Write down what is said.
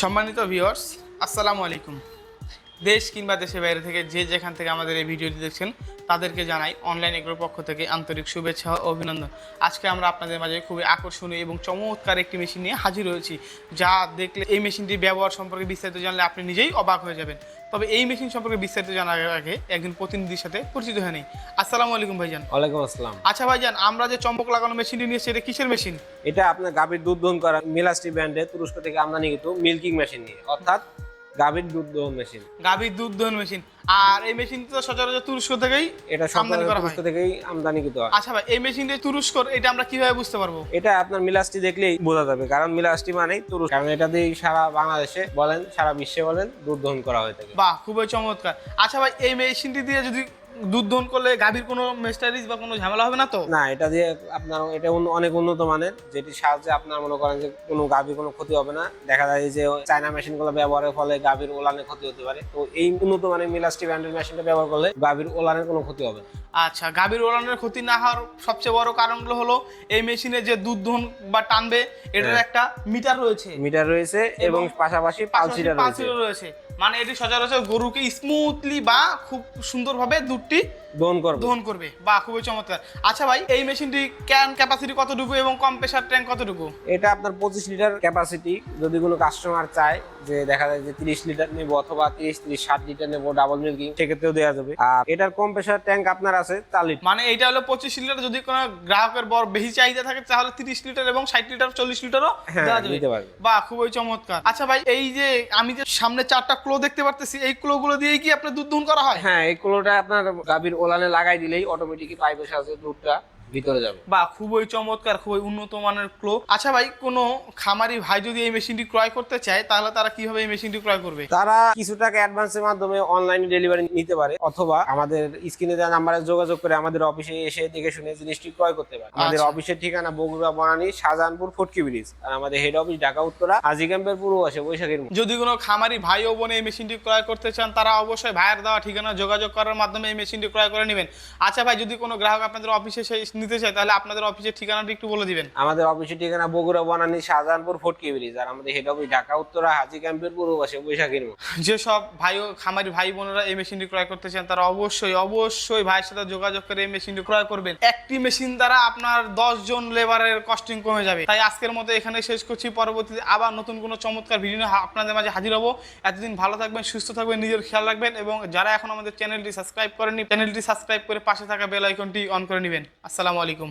সম্মানিত ভিউয়ার্স আসসালামু আলাইকুম। দেশ কিংবা দেশের বাইরে থেকে যে যেখান থেকে আমাদের এই ভিডিওটি দেখছেন, তাদেরকে জানাই অনলাইন এগ্রোর পক্ষ থেকে আন্তরিক শুভেচ্ছা ও অভিনন্দন। আজকে আমরা আপনাদের মাঝে খুবই আকর্ষণীয় এবং চমৎকার একটি মেশিন নিয়ে হাজির হয়েছি, যা দেখলে এই মেশিনটি ব্যবহার সম্পর্কে বিস্তারিত জানলে আপনি নিজেই অবাক হয়ে যাবেন। তবে এই মেশিন সম্পর্কে বিস্তারিত জানার আগে একজন প্রতিনিধির সাথে পরিচিত হয়নি। আসসালাম আলাইকুম ভাইজান। ওয়ালাইকুম আসসালাম। আচ্ছা ভাইজান আমরা যে চম্পক লাগানো মেশিনটি নিয়েছি এটা কিসের মেশিন এটা আপনার গাভীর দুধ দহন করা মিলাস্টি ব্র্যান্ডের তুরস্ক থেকে আমদানিকৃত মিল্কিং মেশিন নিয়ে। অর্থাৎ গাভীর দুধ দহন মেশিন গাভীর দুধ দহন মেশিন আর এই মেশিন তো সচরাচর তুরস্ক থেকেই এটা আমদানি করা হয়। থেকেই আমদানিকৃত হয়। আচ্ছা ভাই এই মেশিনটি তুরস্কর এটা আমরা কীভাবে বুঝতে পারব? এটা আপনার মিলাস্টি দেখলেই বোঝা যাবে কারণ মিলাস্টি মানে তুরস্ক। কারণ এটা দিয়ে সারা বাংলাদেশে বলেন সারা বিশ্বে বলেন দুধ দহন করা হয়ে থাকে। বাহ খুবই চমৎকার। আচ্ছা ভাই এই মেশিনটি দিয়ে যদি দুধ দহন করলে গাভীর কোনো মেস্টারিজ বা কোনো ঝামেলা হবে না তো? না এটা দিয়ে আপনার এটা অনেক উন্নত মানের যেটি সাহায্যে আপনার মনে করেন যে কোনো গাভীর কোনো ক্ষতি হবে না। দেখা যায় যে চায়না মেশিনগুলো ব্যবহারের ফলে গাভীর ওলানের ক্ষতি হতে পারে। তো এই উন্নত মানের মিলাস্টি ব্র্যান্ডের মেশিনটা ব্যবহার করলে গাভীর ওলানের কোনো ক্ষতি হবে না। আচ্ছা গাভীর ওলানের ক্ষতি না হওয়ার সবচেয়ে বড় কারণগুলো হলো এই মেশিনে যে দুধ দহন বা টানবে এটার হ্যাঁ। একটা মিটার রয়েছে। মিটার রয়েছে এবং পাশাপাশি পালসিটা পাঁচ রয়েছে। রয়েছে। মানে এটি সচরাচর গরুকে স্মুথলি বা খুব সুন্দরভাবে দুধটি দহন করবে। দহন করবে। বা খুবই চমৎকার। আচ্ছা ভাই এই মেশিনটি ক্যান ক্যাপাসিটি কতটুকু এবং কম্প্রেসার ট্যাঙ্ক কতটুকু? এটা আপনার পঁচিশ লিটার ক্যাপাসিটি যদি কোনো কাস্টমার চায় যে দেখা যায় যে তিরিশ লিটার নেব অথবা তিরিশ তিরিশ ষাট লিটার নেব ডাবল মিল্কিং সেক্ষেত্রেও দেওয়া যাবে। আর এটার কম প্রেশার ট্যাঙ্ক আপনার আছে চার লিটার মানে এইটা হলো পঁচিশ লিটার যদি কোনো গ্রাহকের বড় বেশি চাহিদা থাকে তাহলে তিরিশ লিটার এবং ষাট লিটার চল্লিশ লিটারও হ্যাঁ, দেওয়া যাবে। খুবই চমৎকার। আচ্ছা ভাই এই যে আমি যে সামনে চারটা ক্লো দেখতে পারতেছি এই ক্লো গুলো দিয়েই কি আপনার দুধ দহন করা হয়? হ্যাঁ এই কুলোটা আপনার গাভীর ওলানে লাগাই দিলেই অটোমেটিক পাইপের সাথে দুধটা। ভিতরে যাবে। বা খুবই চমৎকার খুবই উন্নত মানের ক্লো আচ্ছা ভাই কোনো খামারি ভাই যদি এই মেশিনটি ক্রয় করতে চায় তাহলে তারা কীভাবে এই মেশিনটি ক্রয় করবে? তারা কিছু টাকা অ্যাডভান্সের মাধ্যমে অনলাইনে ডেলিভারি নিতে পারে অথবা আমাদের স্ক্রিনে দেওয়া নাম্বারে যোগাযোগ করে আমাদের অফিসে এসে দেখে শুনে জিনিসটি ক্রয় করতে পারে। আমাদের আচ্ছা। অফিসের ঠিকানা বগুড়া বনানী শাহজাহানপুর ফটকি ব্রিজ আর আমাদের হেড অফিস ঢাকা উত্তরা ক্যাম্পের পূর্ব পাশে বৈশাখীর যদি কোনো খামারি ভাই ও বোন এই মেশিনটি ক্রয় করতে চান তারা অবশ্যই ভাইয়ের দেওয়া ঠিকানা যোগাযোগ করার মাধ্যমে এই মেশিনটি ক্রয় করে নেবেন। আচ্ছা ভাই যদি কোনো গ্রাহক আপনাদের অফিসে এসে নিতে চায় তাহলে আপনাদের অফিসের ঠিকানাটি একটু বলে দিবেন। আমাদের অফিসের ঠিকানা বগুড়া বনানী শাহজাহানপুর ফটকি ব্রিজ। আর আমাদের হেড অফিস ঢাকা উত্তরা হাজি ক্যাম্পের পূর্ব পাশে বৈশাখীর। যেসব ভাই ও খামারি ভাই বোনেরা এই মেশিনটি ক্রয় করতে চান তারা অবশ্যই অবশ্যই ভাইয়ের সাথে যোগাযোগ করে এই মেশিনটি ক্রয় করবেন। একটি মেশিন দ্বারা আপনার দশ জন লেবারের কস্টিং কমে যাবে। তাই আজকের মতো এখানে শেষ করছি। পরবর্তীতে আবার নতুন কোনো চমৎকার ভিডিও আপনাদের মাঝে হাজির হব। এতদিন ভালো থাকবেন সুস্থ থাকবেন নিজের খেয়াল রাখবেন এবং যারা এখন আমাদের চ্যানেলটি সাবস্ক্রাইব করেনি চ্যানেলটি সাবস্ক্রাইব করে পাশে থাকা বেল আইকনটি অন করে নেবেন। আসসালামু আলাইকুম।